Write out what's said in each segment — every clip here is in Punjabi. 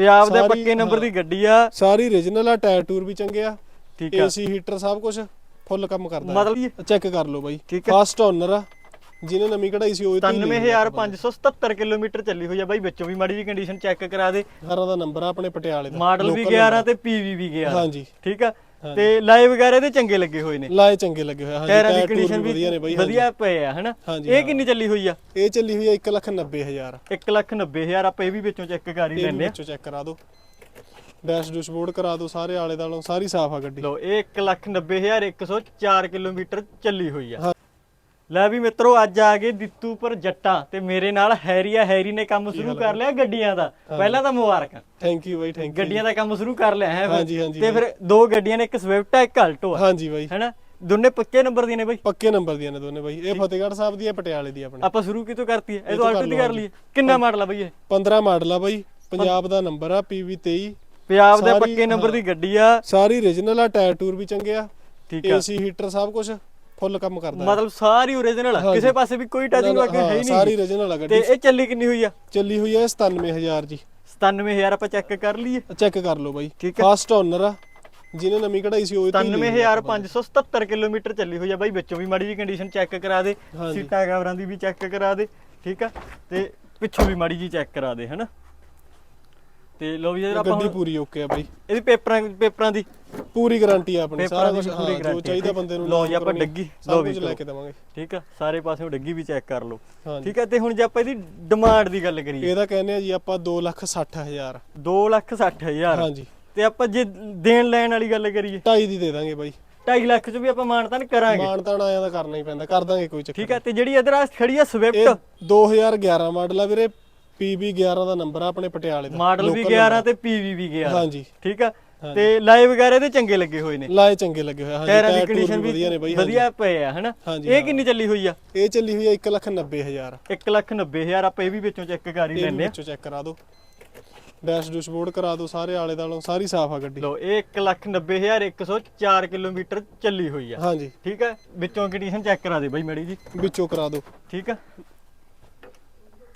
ਪੰਜਾਬ ਦੇ ਸਾਰੀ- ਪੱਕੇ ਨੰਬਰ। ਦੀ ਗੱਡੀ ਆ। ਸਾਰੀ origignal ਆ ਟਾਇਰ ਟੂਰ ਵੀ ਚੰਗੇ ਆ। ਠੀਕ ਆ। ਏਸੀ ਹੀਟਰ ਸਭ ਕੁਝ ਫੁੱਲ ਕੰਮ ਕਰਦਾ ਮਤਲਬ ਚੈੱਕ ਕਰ ਲਓ ਬਾਈ। ਠੀਕ। ਫਸਟ ਓਨਰ ਆ ਜਿਹਨੇ ਨਵੀਂ ਕਢਾਈ ਸੀ ਉਹ ਹੀ 93577 ਕਿਲੋਮੀਟਰ ਚੱਲੀ ਹੋਈ ਆ ਬਾਈ ਵਿੱਚੋਂ ਵੀ ਮਾੜੀ ਜੀ ਕੰਡੀਸ਼ਨ ਚੈੱਕ ਕਰਾ ਦੇ। ਹਰਾਂ ਦਾ ਨੰਬਰ ਆ ਆਪਣੇ ਪਟਿਆਲੇ ਦਾ ਮਾਡਲ ਵੀ Local 11 number। ਤੇ ਪੀਵੀ ਵੀ 11 ਹਾਂਜੀ। ਠੀਕ ਆ। ਤੇ ਲਾਈਵ ਵਗੈਰਾ ਇਹਦੇ ਚੰਗੇ ਲੱਗੇ ਹੋਏ ਨੇ। ਲਾਏ ਚੰਗੇ ਲੱਗੇ ਹੋਏ ਹਾਂਜੀ ਟਾਇਰਾਂ ਦੀ ਕੰਡੀਸ਼ਨ ਵੀ ਵਧੀਆ ਨੇ ਬਾਈ। ਵਧੀਆ ਪਏ ਆ ਹਨਾ? ਇਹ ਹਾਂ। ਕਿੰਨੀ ਚੱਲੀ ਹੋਈ ਆ? ਇਹ ਚੱਲੀ ਹੋਈ ਆ 190000 190000 ਆਪਾਂ ਇਹ ਵੀ ਵਿੱਚੋਂ ਚੈੱਕ ਕਰ ਹੀ ਆ। ਵਿੱਚੋਂ ਚੈੱਕ ਕਰਾ ਦਿਓ। ਡੈਸ਼ ਡੈਸ਼ਬੋਰਡ ਕਰਾ ਦਿਓ ਸਾਰੇ ਆਲੇ ਦਾਲੋਂ ਸਾਰੀ ਸਾਫ਼ ਆ ਗੱਡੀ। ਲੋ ਇਹ 190104 ਕਿਲੋਮੀਟਰ ਚੱਲੀ ਹੋਈ ਆ। ਹਾਂ। ਲੈ ਵੀ ਮਿੱਤਰੋ ਅੱਜ ਆ ਗਏ ਦਿੱਤੂ ਪਰ ਜੱਟਾਂ ਤੇ ਮੇਰੇ ਨਾਲ ਹੈਰੀਆ ਹੈਰੀ ਨੇ ਕੰਮ ਸ਼ੁਰੂ ਕਰ ਲਿਆ ਗੱਡੀਆਂ ਦਾ। ਪਹਿਲਾਂ ਤਾਂ ਮੁਬਾਰਕਾਂ। ਥੈਂਕ ਯੂ ਬਾਈ ਥੈਂਕ ਯੂ ਗੱਡੀਆਂ ਦਾ ਕੰਮ ਸ਼ੁਰੂ ਕਰ ਲਿਆ ਹੈ। ਹਾਂਜੀ, ਹਾਂਜੀ, ਤੇ ਫਿਰ ਦੋ ਗੱਡੀਆਂ ਨੇ ਇੱਕ ਸਵਿਫਟ ਹੈ ਇੱਕ ਆਲਟੋ ਆ। ਹਾਂਜੀ ਬਾਈ। ਹੈਨਾ? ਦੋਨੇ ਪੱਕੇ ਨੰਬਰ ਦੀਆਂ ਨੇ ਬਾਈ? ਪੱਕੇ ਨੰਬਰ ਦੀਆਂ ਨੇ ਦੋਨੇ ਬਾਈ। ਇਹ ਫਤਿਹਗੜ੍ਹ ਸਾਹਿਬ ਦੀ ਹੈ ਪਟਿਆਲੇ ਦੀ ਆਪਣੇ। ਆਪਾਂ ਸ਼ੁਰੂ ਕਿਤੋਂ ਕਰਤੀ ਹੈ? ਇਹ ਤੋਂ ਆਲਟੋ ਦੀ ਕਰ ਲਈਏ। ਕਿੰਨਾ ਮਾਡਲ ਆ ਬਾਈ ਇਹ? 15 ਮਾਡਲ ਆ ਬਾਈ। ਪੰਜਾਬ ਦਾ ਨੰਬਰ ਆ PV 23 ਪੰਜਾਬ ਦੇ ਪੱਕੇ ਨੰਬਰ ਦੀ ਗੱਡੀ ਆ। ਸਾਰੀ origignal ਆ ਟਾਇਰ ਟੂਰ ਵੀ ਚੰਗੇ ਆ। ਠੀਕ ਆ। ਏਸੀ ਹੀਟਰ ਸਭ ਕੁਝ ਫੁੱਲ ਕੰਮ ਕਰਦਾ ਮਤਲਬ ਸਾਰੀ ਓਰੀਜਨਲ ਆ। ਕਿਸੇ ਪਾਸੇ ਵੀ ਕੋਈ ਟਚਿੰਗ ਵਗੈਰਾ ਹੈ ਨਹੀਂ ਸਾਰੀ origignal ਆ ਤੇ ਇਹ ਚੱਲੀ ਕਿੰਨੀ ਹੋਈ ਆ? ਚੱਲੀ ਹੋਈ ਹੈ 97000 ਜੀ। 97000 ਆਪਾਂ ਚੈੱਕ ਕਰ ਲਈਏ। ਚੈੱਕ ਕਰ ਲਓ ਬਾਈ। ਫਸਟ ਓਨਰ ਆ ਜਿਹਨੇ ਨਵੀਂ ਕਢਾਈ ਸੀ ਉਹ ਹੀ ਧੀ ਲਈ ਆ। 97577 ਕਿਲੋਮੀਟਰ ਚੱਲੀ ਹੋਈ ਆ ਬਾਈ। ਵਿੱਚੋਂ ਵੀ ਮਾੜੀ ਜੀ ਕੰਡੀਸ਼ਨ ਚੈੱਕ ਕਰਾ ਦੇ। ਸੀਟਾਂ ਕਵਰਾਂ ਦੀ ਵੀ ਚੈੱਕ ਕਰਾ ਦੇ ਠੀਕ ਆ? ਤੇ ਪਿੱਛੋਂ ਵੀ ਮਾੜੀ ਜੀ ਚੈੱਕ ਕਰਾ ਦੇ ਹਨਾ? ਤੇ ਲੋ ਵੀ ਜਰਾ ਆਪਾਂ ਗੱਡੀ ਪੂਰੀ ਓਕੇ ਆ ਬਾਈ। ਇਹਦੀ ਪੇਪਰਾਂ ਪੇਪਰਾਂ ਦੀ। ਪੂਰੀ ਗਾਰੰਟੀ ਆ ਆਪਣੀ ਸਾਰਾ ਕੁਝ ਪੂਰੀ ਜੋ guarantee ਚਾਹੀਦਾ ਹੈ। ਬੰਦੇ ਨੂੰ ਲਓ ਜੀ, ਆਪਾਂ ਡੱਗੀ, ਲਓ ਵੀ ਲੈ। ਕੇ ਦੇਵਾਂਗੇ। ਠੀਕ ਆ ਸਾਰੇ ਪਾਸਿਓਂ ਡੱਗੀ ਵੀ ਚੈੱਕ ਕਰ ਲਓ। ਠੀਕ ਆ ਤੇ ਹੁਣ ਜੇ ਆਪਾਂ ਇਹਦੀ ਡਿਮਾਂਡ ਦੀ ਗੱਲ ਕਰੀਏ। ਇਹਦਾ ਕਹਿੰਦੇ ਆ ਜੀ ਆਪਾਂ 260000 2 ਲੱਖ 60000 ਹਾਂਜੀ। ਤੇ ਆਪਾਂ ਜੇ ਦੇਣ ਲੈਣ ਵਾਲੀ ਗੱਲ ਕਰੀਏ। 2.5 ਦੀ ਦੇ ਦਾਂਗੇ ਬਾਈ। 2.5 ਲੱਖ ਚ ਵੀ ਆਪਾਂ ਮਾਨਤਾਨ ਕਰਾਂਗੇ। ਮਾਨਤਾਨ ਆਇਆ ਤਾਂ ਕਰਨਾ ਹੀ ਪੈਂਦਾ ਕਰ ਦਾਂਗੇ ਕੋਈ ਚੱਕਰ ਠੀਕ ਆ ਤੇ ਜਿਹੜੀ ਇਧਰ ਆ ਖੜੀ ਆ ਸਵਿਫਟ 2011 ਮਾਡਲ ਆ ਵੀਰੇ PB 11 ਦਾ ਨੰਬਰ ਆ ਆਪਣੇ ਪਟਿਆਲੇ ਦਾ ਮਾਡਲ ਵੀ Local 11 ਤੇ ਪੀਵੀ ਵੀ 11 ਹਾਂਜੀ। ਠੀਕ ਆ ਤੇ ਲਾਈਵ ਵਗੈਰਾ ਇਹਦੇ ਚੰਗੇ ਲੱਗੇ ਹੋਏ ਨੇ। ਲਾਏ ਚੰਗੇ ਲੱਗੇ ਹੋਏ ਹਾਂਜੀ ਟਾਇਰਾਂ ਦੀ ਕੰਡੀਸ਼ਨ ਵੀ ਵਧੀਆ ਨੇ ਬਾਈ। ਵਧੀਆ ਪਏ ਆ ਹਨਾ? ਹਾਂਜੀ, ਇਹ ਹਾਂ। ਕਿੰਨੀ ਚੱਲੀ ਹੋਈ ਆ? ਇਹ ਚੱਲੀ ਹੋਈ ਆ 190000 190000 ਆਪਾਂ ਇਹ ਵੀ ਵਿੱਚੋਂ ਚੈੱਕ ਕਰ ਹੀ ਆ। ਵਿੱਚੋਂ ਚੈੱਕ ਕਰਾ ਦਿਓ। ਡੈਸ਼ ਡੈਸ਼ਬੋਰਡ ਕਰਾ ਦਿਓ ਸਾਰੇ ਆਲੇ ਦਾਲੋਂ ਸਾਰੀ ਸਾਫ਼ ਆ ਗੱਡੀ। ਲੋ ਇਹ 190104 ਕਿਲੋਮੀਟਰ ਚੱਲੀ ਹੋਈ ਆ। ਹਾਂਜੀ। ਠੀਕ ਆ? ਵਿੱਚੋਂ ਕੰਡੀਸ਼ਨ ਚੈੱਕ ਕਰਾ ਦੇ ਬਾਈ ਮੈੜੀ ਜੀ। ਵਿੱਚੋਂ ਕਰਾ ਦਿਓ। ਠੀਕ ਆ?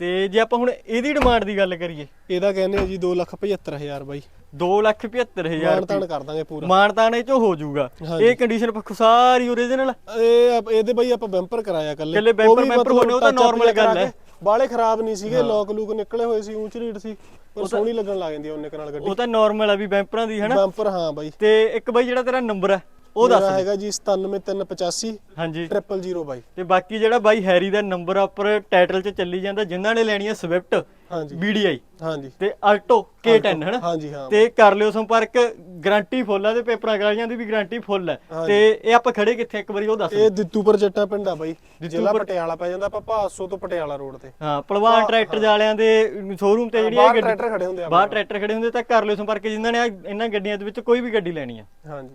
ਤੇ ਜੇ ਆਪਾਂ ਹੁਣ ਇਹਦੀ ਡਿਮਾਂਡ ਦੀ ਗੱਲ ਕਰੀਏ। ਇਹਦਾ ਕਹਿੰਦੇ ਆ ਜੀ 275000 ਬਾਈ। 275000 ਮਾਨਤਾਨ ਕਰ ਦਾਂਗੇ ਪੂਰਾ। ਮਾਨਤਾਨ ਇਹ ਚੋਂ ਹੋ ਜਾਊਗਾ। ਇਹ ਕੰਡੀਸ਼ਨ ਪੱਖੋਂ ਸਾਰੀ ਓਰੀਜਨਲ ਇਹ ਇਹਦੇ ਬਾਈ ਆਪਾਂ ਬੈਂਪਰ ਕਰਾਇਆ ਕੱਲੇ ਇਕੱਲੇ bumper- bumper ਹੋਣੇ, ਉਹ ਤਾਂ normal ਗੱਲ ਹੈ। ਬਾਲੇ ਖਰਾਬ ਨਹੀਂ ਸੀਗੇ ਲੋਕ ਲੂਕ ਨਿਕਲੇ ਹੋਏ ਸੀ ਉੱਚ ਰੀਡ ਸੀ ਪਰ ਸੋਹਣੀ ਲੱਗਣ ਲੱਗ ਜਾਂਦੀ ਆ ਉਹਨੇ ਨਾਲ ਗੱਡੀ। ਉਹ ਤਾਂ ਨਾਰਮਲ ਆ ਵੀ ਬੈਂਪਰਾਂ ਦੀ ਹਨਾ? ਬੈਂਪਰ ਹਾਂ ਬਾਈ। ਤੇ ਇੱਕ ਬਾਈ ਜਿਹੜਾ ਤੇਰਾ ਨੰਬਰ ਹੈ ਉਹ ਦੱਸ। ਹੈਗਾ ਜੀ 97385 ਹਾਂਜੀ। 000 ਬਾਈ। ਤੇ ਬਾਕੀ ਜਿਹੜਾ ਬਾਈ ਹੈਰੀ ਦਾ ਨੰਬਰ ਉੱਪਰ ਟਾਈਟਲ 'ਚ ਚੱਲੀ ਜਾਂਦਾ ਜਿਨ੍ਹਾਂ ਨੇ ਲੈਣੀ ਹੈ ਸਵਿਫਟ ਹਾਂਜੀ। BDI ਹਾਂਜੀ। ਤੇ ਆਲਟੋ K10 ਹਨਾ? ਹਾਂਜੀ ਹਾਂ। ਤੇ ਕਰ ਲਿਓ ਸੰਪਰਕ ਗਾਰੰਟੀ ਫੁੱਲ ਆ ਤੇ ਪੇਪਰਾਂ ਗਾਲੀਆਂ ਦੀ ਵੀ ਗਾਰੰਟੀ ਫੁੱਲ ਹੈ ਹਾਂਜੀ। ਤੇ ਇਹ ਆਪਾਂ ਖੜੇ ਕਿੱਥੇ ਇੱਕ ਵਾਰੀ ਉਹ ਦੱਸ ਇਹ ਦਿੱਤੂਪੁਰ ਜੱਟਾ ਪਿੰਡ ਆ ਬਾਈ। ਜ਼ਿਲ੍ਹਾ ਪਟਿਆਲਾ ਪੈ ਜਾਂਦਾ ਆਪਾਂ ਭਾਸੋ ਤੋਂ ਪਟਿਆਲਾ ਰੋਡ ਤੇ। ਹਾਂ ਪਹਿਲਵਾਨ ਟਰੈਕਟਰ ਵਾਲਿਆਂ ਦੇ ਸ਼ੋਰੂਮ ਤੇ ਜਿਹੜੀ ਇਹ ਬਾਹਰ ਗੱਡੀ ਟਰੈਕਟਰ ਖੜੇ ਹੁੰਦੇ ਆ ਬਾਹਰ ਟਰੈਕਟਰ ਖੜੇ ਹੁੰਦੇ ਤਾਂ ਕਰ ਲਿਓ ਸੰਪਰਕ ਜਿਨ੍ਹਾਂ ਨੇ ਆਹ ਇਹਨਾਂ ਗੱਡੀਆਂ ਦੇ ਵਿੱਚ ਕੋਈ ਵੀ ਗੱਡੀ ਲੈਣੀ ਹੈ ਹਾਂਜੀ।